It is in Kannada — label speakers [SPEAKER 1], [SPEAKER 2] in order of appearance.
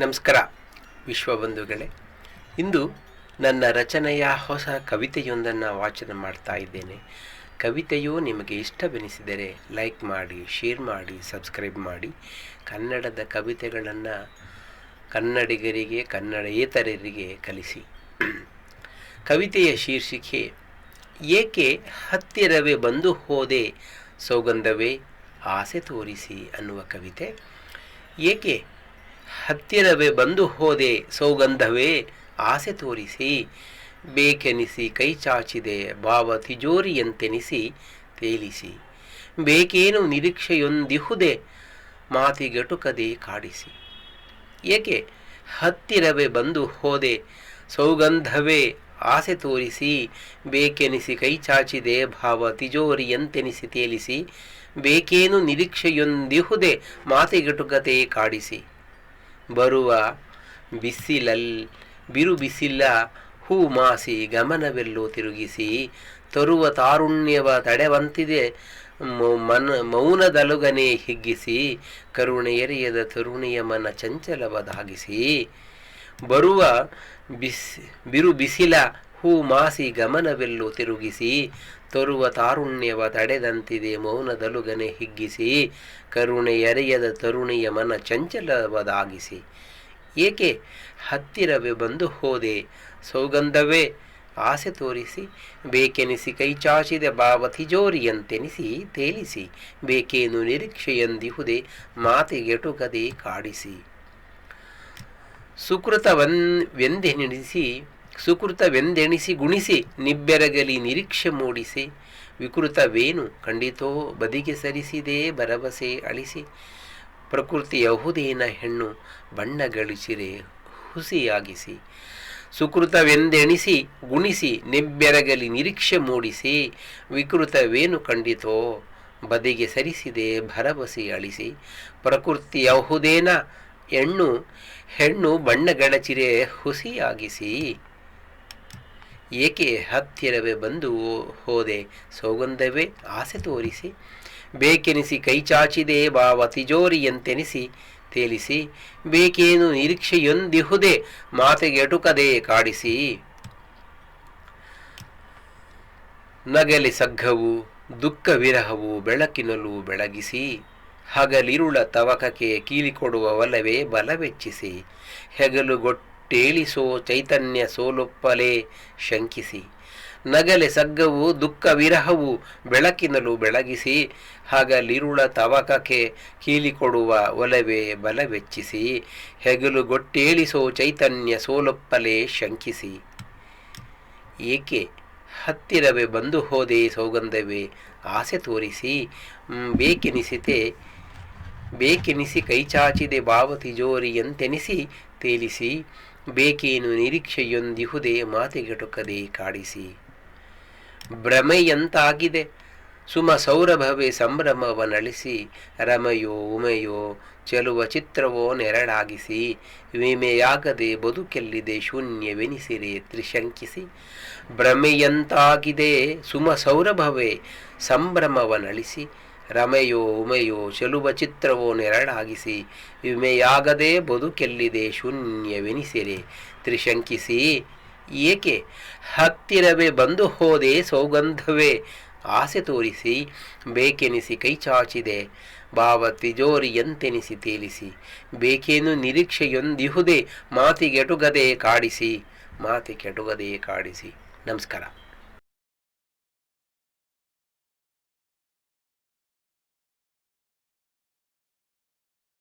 [SPEAKER 1] ನಮಸ್ಕಾರ ವಿಶ್ವಬಂಧುಗಳೇ ಇಂದು ನನ್ನ ರಚನೆಯ ಹೊಸ ಕವಿತೆಯೊಂದನ್ನು ವಾಚನ ಮಾಡ್ತಾ ಇದ್ದೇನೆ. ಕವಿತೆಯು ನಿಮಗೆ ಇಷ್ಟವೆನಿಸಿದರೆ ಲೈಕ್ ಮಾಡಿ, ಶೇರ್ ಮಾಡಿ, ಸಬ್ಸ್ಕ್ರೈಬ್ ಮಾಡಿ. ಕನ್ನಡದ ಕವಿತೆಗಳನ್ನು ಕನ್ನಡಿಗರಿಗೆ, ಕನ್ನಡೇತರರಿಗೆ ಕಲಿಸಿ. ಕವಿತೆಯ ಶೀರ್ಷಿಕೆ, ಏಕೆ ಹತ್ತಿರವೇ ಬಂದು ಹೋದೆ, ಸೌಗಂಧವೇ ಆಸೆ ತೋರಿಸಿ ಅನ್ನುವ ಕವಿತೆ. ಏಕೆ ಹತ್ತಿರವೇ ಬಂದು ಹೋದೆ ಸೌಗಂಧವೇ, ಆಸೆ ತೋರಿಸಿ. ಬೇಕೆನಿಸಿ ಕೈ ಚಾಚಿದೆ, ಭಾವ ತಿಜೋರಿಯಂತೆನಿಸಿ ತೇಲಿಸಿ. ಬೇಕೇನು ನಿರೀಕ್ಷೆಯೊಂದಿಹುದೆ, ಮಾತಿಗೆಟುಕದೆ ಕಾಡಿಸಿ. ಏಕೆ? ಹತ್ತಿರವೇ ಬಂದು ಹೋದೆ ಸೌಗಂಧವೇ, ಆಸೆ ತೋರಿಸಿ. ಬೇಕೆನಿಸಿ ಕೈ ಚಾಚಿದೆ, ಭಾವ ತಿಜೋರಿಯಂತೆನಿಸಿ ತೇಲಿಸಿ. ಬೇಕೇನು ನಿರೀಕ್ಷೆಯೊಂದಿಹುದೆ ಮಾತಿಗೆಟುಕತೆ ಕಾಡಿಸಿ. ಬರುವ ಬಿಸಿಲಲ್ ಬಿರು ಬಿಸಿಲ ಹೂ ಮಾಸಿ ಗಮನವೆಲ್ಲೋ ತಿರುಗಿಸಿ, ತರುವ ತಾರುಣ್ಯವ ತಡೆವಂತಿದೆ ಮನ ಮೌನದಲುಗನೆ ಹಿಗ್ಗಿಸಿ, ಕರುಣೆ ಎರೆಯದ ತರುಣಿಯ ಮನ ಚಂಚಲವದಾಗಿಸಿ ಬರುವ ಬಿಸಿ ಬಿರು ಬಿಸಿಲ ಹೂ ಮಾಸಿ ಗಮನವೆಲ್ಲು ತಿರುಗಿಸಿ, ತರುವ ತಾರುಣ್ಯವ ತಡೆದಂತಿದೆ ಮೌನದಲುಗನೆ ಹಿಗ್ಗಿಸಿ, ಕರುಣೆ ಎರೆಯದ ತರುಣಿಯ ಮನ ಚಂಚಲವದಾಗಿಸಿ. ಏಕೆ ಹತ್ತಿರವೇ ಬಂದು ಹೋದೆ, ಸೌಗಂಧವೇ ಆಸೆ ತೋರಿಸಿ, ಬೇಕೆನಿಸಿ ಕೈಚಾಚಿದ ಭಾವ ತಿಜೋರಿಯಂತೆನಿಸಿ ತೇಲಿಸಿ, ಬೇಕೇನು ನಿರೀಕ್ಷೆಯಂದಿಹುದೆ ಮಾತಿಗೆಟುಕದೆ ಕಾಡಿಸಿ. ಸುಕೃತವನ್ ವೆಂದೆಣಿಸಿ ಸುಕೃತವೆಂದೆಣಿಸಿ ಗುಣಿಸಿ, ನಿಬ್ಬೆರಗಲಿ ನಿರೀಕ್ಷೆ ಮೂಡಿಸಿ. ವಿಕೃತವೇನು ಖಂಡಿತೋ ಬದಿಗೆ ಸರಿಸಿದೆ, ಭರವಸೆ ಅಳಿಸಿ. ಪ್ರಕೃತಿ ಯಹುದೇನ ಹೆಣ್ಣು ಬಣ್ಣಗಳಿಸಿರೆ ಹುಸಿಯಾಗಿಸಿ. ಸುಕೃತವೆಂದೆಣಿಸಿ ಗುಣಿಸಿ, ನಿಬ್ಬೆರಗಲಿ ನಿರೀಕ್ಷೆ ಮೂಡಿಸಿ. ವಿಕೃತವೇನು ಖಂಡಿತೋ ಬದಿಗೆ ಸರಿಸಿದೆ, ಭರವಸೆ ಅಳಿಸಿ. ಪ್ರಕೃತಿ ಯಹುದೇನ ಹೆಣ್ಣು ಹೆಣ್ಣು ಬಣ್ಣಗಳಚಿರೆ ಹುಸಿಯಾಗಿಸಿ. ಏಕೆ ಹತ್ತಿರವೇ ಬಂದು ಹೋದೆ? ಸೌಗಂಧವೇ ಆಸೆ ತೋರಿಸಿ. ಬೇಕೆನಿಸಿ ಕೈಚಾಚಿದೆ ಬಾವ ತಿಜೋರಿಯಂತೆನಿಸಿ ತೇಲಿಸಿ. ಬೇಕೇನು ನಿರೀಕ್ಷೆಯೊಂದಿಹುದೆ ಮಾತೆಗೆಟುಕದೆ ಕಾಡಿಸಿ. ನಗಲಿ ಸಗ್ಗವು, ದುಃಖ ವಿರಹವು ಬೆಳಕಿನಲ್ಲೂ ಬೆಳಗಿಸಿ. ಹಗಲಿರುಳ ತವಕಕ್ಕೆ ಕೀಲಿಕೊಡುವ ಒಲವೇ ಬಲವೆಚ್ಚಿಸಿ. ಹೆಗಲುಗೊಟ್ಟೇಳಿಸೋ ಚೈತನ್ಯ ಸೋಲೊಪ್ಪಲೇ ಶಂಕಿಸಿ. ನಗಲೆ ಸಗ್ಗವು, ದುಃಖ ವಿರಹವು ಬೆಳಕಿನಲು ಬೆಳಗಿಸಿ, ಹಗಲಿರುಳ ತವಕಕ್ಕೆ ಕೀಲಿಕೊಡುವ ಒಲವೇ ಬಲವೆಚ್ಚಿಸಿ ಹೆಗಲುಗೊಟ್ಟೇಳಿಸೋ ಚೈತನ್ಯ ಸೋಲೊಪ್ಪಲೇ ಶಂಕಿಸಿ. ಏಕೆ? ಹತ್ತಿರವೇ ಬಂದು ಹೋದೆ ಸೌಗಂಧವೇ, ಆಸೆ ತೋರಿಸಿ ಬೇಕೆನಿಸಿತೆ, ಬೇಕೆನಿಸಿ ಕೈಚಾಚಿದೆ ಭಾವ ತಿಜೋರಿಯಂತೆನಿಸಿ ತೇಲಿಸಿ, ಬೇಕೇನು ನಿರೀಕ್ಷೆಯೊಂದಿಹುದೇ ಮಾತಿಗೆಟುಕದೆ ಕಾಡಿಸಿ. ಭ್ರಮೆಯಂತಾಗಿದೆ ಸುಮ ಸೌರಭವೇ ಸಂಭ್ರಮವನಳಿಸಿ, ರಮೆಯೋ ಉಮೆಯೋ ಚೆಲುವ ಚಿತ್ರವೋ ನೆರಳಾಗಿಸಿ, ವಿಮೆಯಾಗದೆ ಬದುಕೆಲ್ಲಿದೆ ಶೂನ್ಯವೆನಿಸಿರೆ ತ್ರಿಶಂಕಿಸಿ. ಭ್ರಮೆಯಂತಾಗಿದೆ ಸುಮ ಸೌರಭವೇ ಸಂಭ್ರಮವನಳಿಸಿ ರಮೆಯೋ ಉಮೆಯೋ ಚೆಲುವ ಚಿತ್ರವೋ ನೆರಳಾಗಿಸಿ, ವಿಮೆಯಾಗದೆ ಬದುಕೆಲ್ಲಿದೆ ಶೂನ್ಯವೆನಿಸಿರೆ. ತ್ರಿಶಂಕಿಸಿ, ಏಕೆ? ಹತ್ತಿರವೇ ಬಂದು ಹೋದೆ ಸೌಗಂಧವೇ. ಆಸೆ ತೋರಿಸಿ, ಬೇಕೆನಿಸಿ ಕೈಚಾಚಿದೆ ಭಾವ ತಿಜೋರಿಯಂತೆನಿಸಿ ತೇಲಿಸಿ, ಬೇಕೇನು ನಿರೀಕ್ಷೆಯೊಂದಿಹುದೆ. ಮಾತಿಗೆಟುಗದೆ ಕಾಡಿಸಿ ಮಾತಿಗೆಟುಗದೆ ಕಾಡಿಸಿ. ನಮಸ್ಕಾರ.